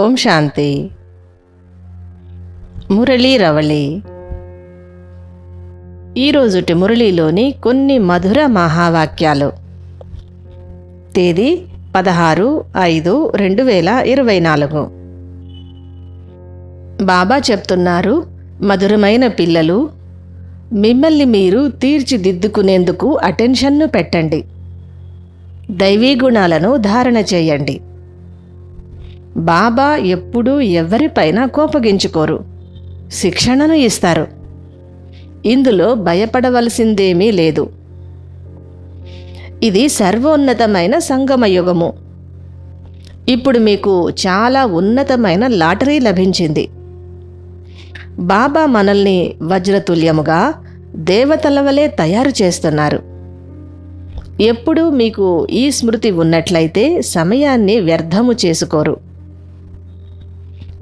ఓం శాంతి. మురళీ రవళి. ఈరోజుటి మురళీలోని కొన్ని మధుర మహావాక్యాలు. తేదీ పదహారు ఐదు రెండు వేల ఇరవై నాలుగు. బాబా చెప్తున్నారు మధురమైన పిల్లలు మిమ్మల్ని మీరు తీర్చిదిద్దుకునేందుకు అటెన్షన్ను పెట్టండి. దైవీ గుణాలను ధారణ చేయండి. బాబా ఎప్పుడూ ఎవరిపైన కోపగించుకోరు. శిక్షణను ఇస్తారు. ఇందులో భయపడవలసిందేమీ లేదు. ఇది సర్వోన్నతమైన సంగమయుగము. ఇప్పుడు మీకు చాలా ఉన్నతమైన లాటరీ లభించింది. బాబా మనల్ని వజ్రతుల్యముగా దేవతలవలే తయారు చేస్తున్నారు. ఎప్పుడూ మీకు ఈ స్మృతి ఉన్నట్లయితే సమయాన్ని వ్యర్థము చేసుకోరు.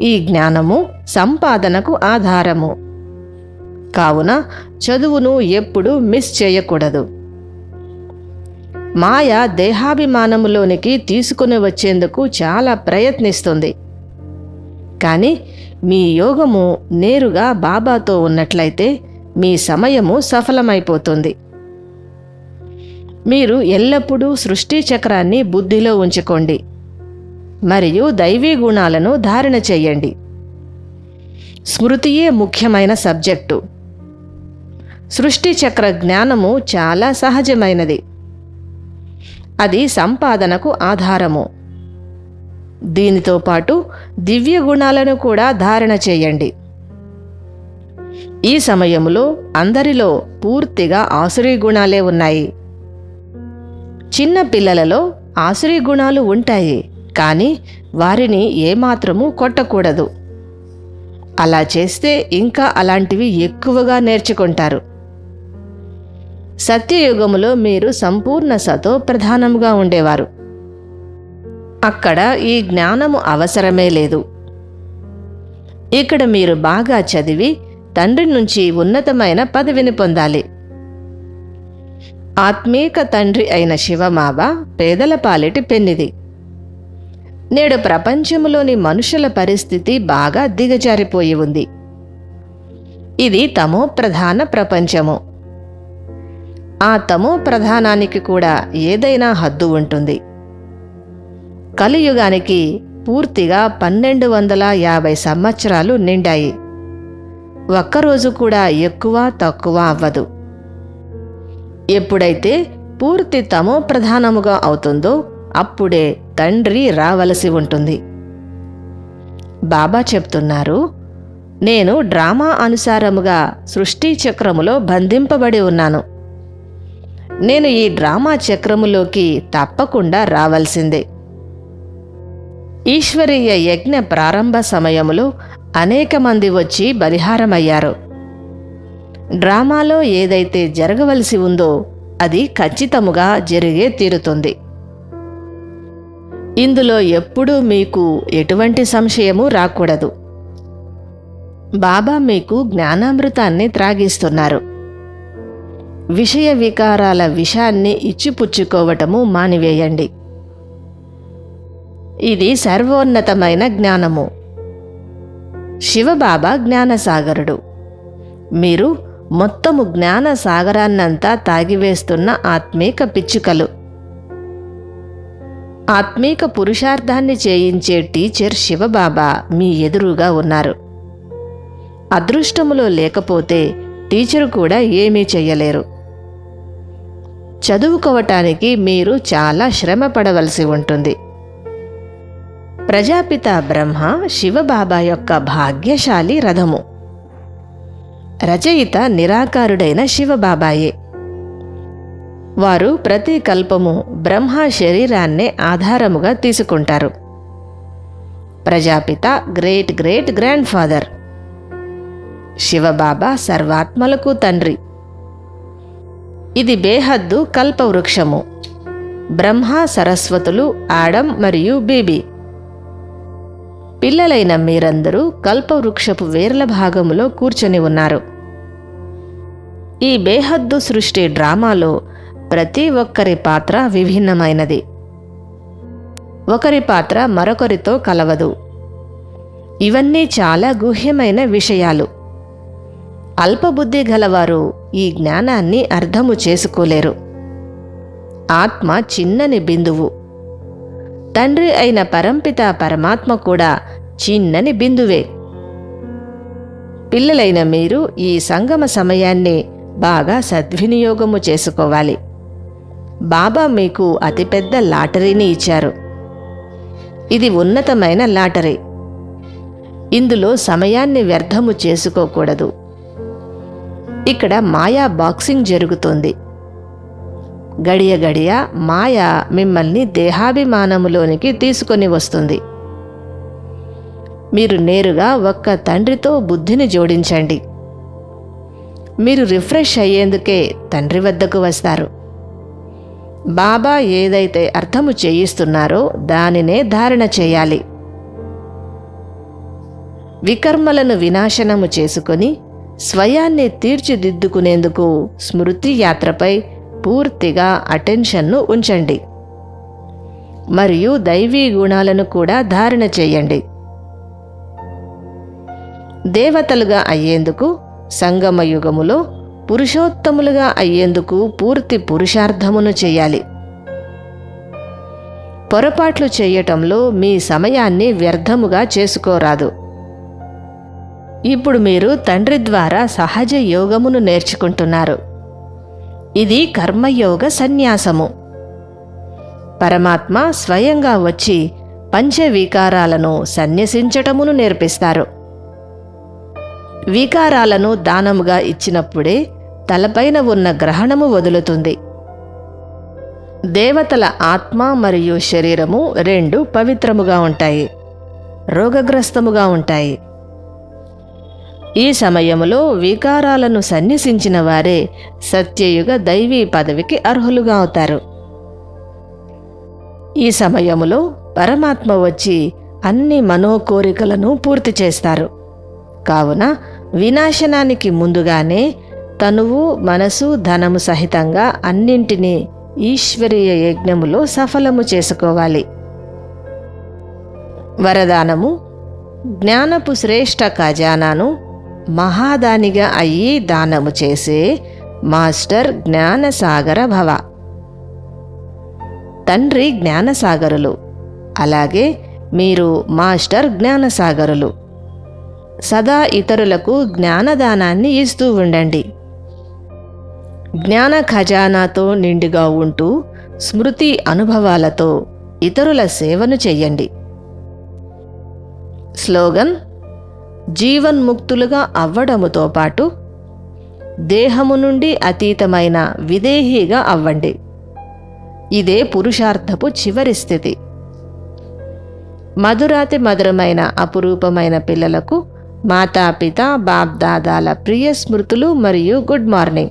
ఈ జ్ఞానము సంపాదనకు ఆధారము. కావున చదువును ఎప్పుడూ మిస్ చేయకూడదు. మాయ దేహాభిమానములోనికి తీసుకుని వచ్చేందుకు చాలా ప్రయత్నిస్తుంది. కానీ మీ యోగము నేరుగా బాబాతో ఉన్నట్లయితే మీ సమయము సఫలమైపోతుంది. మీరు ఎల్లప్పుడూ సృష్టి చక్రాన్ని బుద్ధిలో ఉంచుకోండి. మరియు దైవీ గుణాలను ధారణ చేయండి. స్మృతియే ముఖ్యమైన సబ్జెక్టు. సృష్టి చక్ర జ్ఞానము చాలా సహజమైనది. అది సంపాదనకు ఆధారము. దీనితో పాటు దివ్య గుణాలను కూడా ధారణ చేయండి. ఈ సమయంలో అందరిలో పూర్తిగా ఆసురీ గుణాలే ఉన్నాయి. చిన్న పిల్లలలో ఆసురీ గుణాలు ఉంటాయి. కానీ వారిని ఏమాత్రము కొట్టకూడదు. అలా చేస్తే ఇంకా అలాంటివి ఎక్కువగా నేర్చుకుంటారు. సత్యయుగములో మీరు సంపూర్ణ సతో ప్రధానముగా ఉండేవారు. అక్కడ ఈ జ్ఞానము అవసరమే లేదు. ఇక్కడ మీరు బాగా చదివి తండ్రి నుంచి ఉన్నతమైన పదవిని పొందాలి. ఆత్మీక తండ్రి అయిన శివమావ పేదల పాలిటి పెన్నిది. నేడు ప్రపంచంలోని మనుషుల పరిస్థితి బాగా దిగజారిపోయి ఉంది. ఇది తమో ప్రధాన ప్రపంచము. ఆ తమో ప్రధానానికి కూడా ఏదైనా హద్దు ఉంటుంది. కలియుగానికి పూర్తిగా పన్నెండు వందల యాభై సంవత్సరాలు నిండాయి. ఒక్కరోజు కూడా ఎక్కువ తక్కువ అవ్వదు. ఎప్పుడైతే పూర్తి తమో ప్రధానముగా అవుతుందో అప్పుడే తండ్రి రావలసి ఉంటుంది. బాబా చెప్తున్నారు నేను డ్రామా అనుసారముగా సృష్టి చక్రములో బంధింపబడి ఉన్నాను. నేను ఈ డ్రామా చక్రములోకి తప్పకుండా రావాల్సిందే. ఈశ్వరీయ యజ్ఞ ప్రారంభ సమయములో అనేక మంది వచ్చి బలిహారమయ్యారు. డ్రామాలో ఏదైతే జరగవలసి ఉందో అది ఖచ్చితముగా జరిగే తీరుతుంది. ఇందులో ఎప్పుడూ మీకు ఎటువంటి సంశయము రాకూడదు. బాబా మీకు జ్ఞానామృతాన్ని త్రాగిస్తున్నారు. విషయ వికారాల విషాన్ని ఇచ్చిపుచ్చుకోవటము మానివేయండి. ఇది సర్వోన్నతమైన జ్ఞానము. శివబాబా జ్ఞానసాగరుడు. మీరు మొత్తము జ్ఞాన సాగరాన్నంతా తాగివేస్తున్న ఆత్మీక పిచ్చుకలు. ఆత్మీక పురుషార్థాన్ని చేయించే టీచర్ శివబాబా మీ ఎదురుగా ఉన్నారు. అదృష్టములో లేకపోతే టీచరు కూడా ఏమీ చేయలేరు చదువుకోవటానికి మీరు చాలా శ్రమ పడవలసి ఉంటుంది. ప్రజాపిత బ్రహ్మ శివబాబా యొక్క భాగ్యశాలి రథము. రచయిత నిరాకారుడైన శివబాబాయే. వారు ప్రతి కల్పము బ్రహ్మ శరీరాన్నే ఆధారముగా తీసుకుంటారు. Prajapita great great grandfather Shivbaba సర్వాత్మలకు తండ్రి. ఇది బేహద్దు కల్పవృక్షము. బ్రహ్మ సరస్వతులు ఆడం మరియు బీబీ. పిల్లలైన మీరందరూ కల్పవృక్షపు వేర్ల భాగములో కూర్చొని ఉన్నారు. ఈ బేహద్దు సృష్టి డ్రామాలో ప్రతి ఒక్కరి పాత్ర విభిన్నమైనది. ఒకరి పాత్ర మరొకరితో కలవదు. ఇవన్నీ చాలా గుహ్యమైన విషయాలు. అల్పబుద్ధి గలవారు ఈ జ్ఞానాన్ని అర్థము చేసుకోలేరు. ఆత్మ చిన్నని బిందువు. తండ్రి అయిన పరంపిత పరమాత్మ కూడా చిన్నని బిందువే. పిల్లలైన మీరు ఈ సంగమ సమయాన్ని బాగా సద్వినియోగము చేసుకోవాలి. బాబా మీకు అతిపెద్ద లాటరీని ఇచ్చారు. ఇది ఉన్నతమైన లాటరీ. ఇందులో సమయాన్ని వ్యర్థము చేసుకోకూడదు. ఇక్కడ మాయా బాక్సింగ్ జరుగుతుంది. గడియ గడియ మాయ మిమ్మల్ని దేహాభిమానములోనికి తీసుకొని వస్తుంది. మీరు నేరుగా ఒక్క తండ్రితో బుద్ధిని జోడించండి. మీరు రిఫ్రెష్ అయ్యేందుకే తండ్రి వద్దకు వస్తారు. బాబా ఏదైతే అర్థము చేయిస్తున్నారో దానినే ధారణ చేయాలి. వికర్మలను వినాశనము చేసుకొని స్వయాన్ని తీర్చిదిద్దుకునేందుకు స్మృతి యాత్రపై పూర్తిగా అటెన్షన్ను ఉంచండి. మరియు దైవీ గుణాలను కూడా ధారణ చేయండి. దేవతలుగా అయ్యేందుకు సంగమ యుగములో పురుషోత్తములుగా అయ్యేందుకు పూర్తి పురుషార్థమును చేయాలి. పొరపాట్లు చేయటంలో మీ సమయాన్ని వ్యర్థముగా చేసుకోరాదు. ఇప్పుడు మీరు తండ్రి ద్వారా సహజ యోగమును నేర్చుకుంటున్నారు. ఇది కర్మయోగ సన్యాసము. పరమాత్మ స్వయంగా వచ్చి పంచవికారాలను సన్యసించటమును నేర్పిస్తారు. వికారాలను దానముగా ఇచ్చినప్పుడే తలపైన ఉన్న గ్రహణము వదులుతుంది. దేవతల ఆత్మ మరియు శరీరము రెండు పవిత్రముగా ఉంటాయి రోగగ్రస్తముగా ఉంటాయి. ఈ సమయములో వికారాలను సన్యసించిన వారే సత్యయుగ దైవీ పదవికి అర్హులుగా అవుతారు. ఈ సమయములో పరమాత్మ వచ్చి అన్ని మనోకోరికలను పూర్తి చేస్తారు. కావున వినాశనానికి ముందుగానే తనువు మనసు ధనము సహితంగా అన్నింటినీ ఈశ్వరీయ యజ్ఞములో సఫలము చేసుకోవాలి. వరదానము జ్ఞానపు శ్రేష్ఠ ఖజానాను మహాదానిగా అయ్యి దానము చేసే మాస్టర్ జ్ఞానసాగర భవ. తండ్రి జ్ఞానసాగరులు అలాగే మీరు మాస్టర్ జ్ఞానసాగరులు. సదా ఇతరులకు జ్ఞానదానాన్ని ఇస్తూ ఉండండి. జ్ఞాన ఖజానాతో నిండుగా ఉంటూ స్మృతి అనుభవాలతో ఇతరుల సేవను చెయ్యండి స్లోగన్ జీవన్ముక్తులుగా అవ్వడముతో పాటు దేహము నుండి అతీతమైన విదేహీగా అవ్వండి. ఇదే పురుషార్థపు చివరి స్థితి. మధురాతి మధురమైన అపురూపమైన పిల్లలకు మాతాపిత బాప్దాదాల ప్రియ స్మృతులు మరియు గుడ్ మార్నింగ్.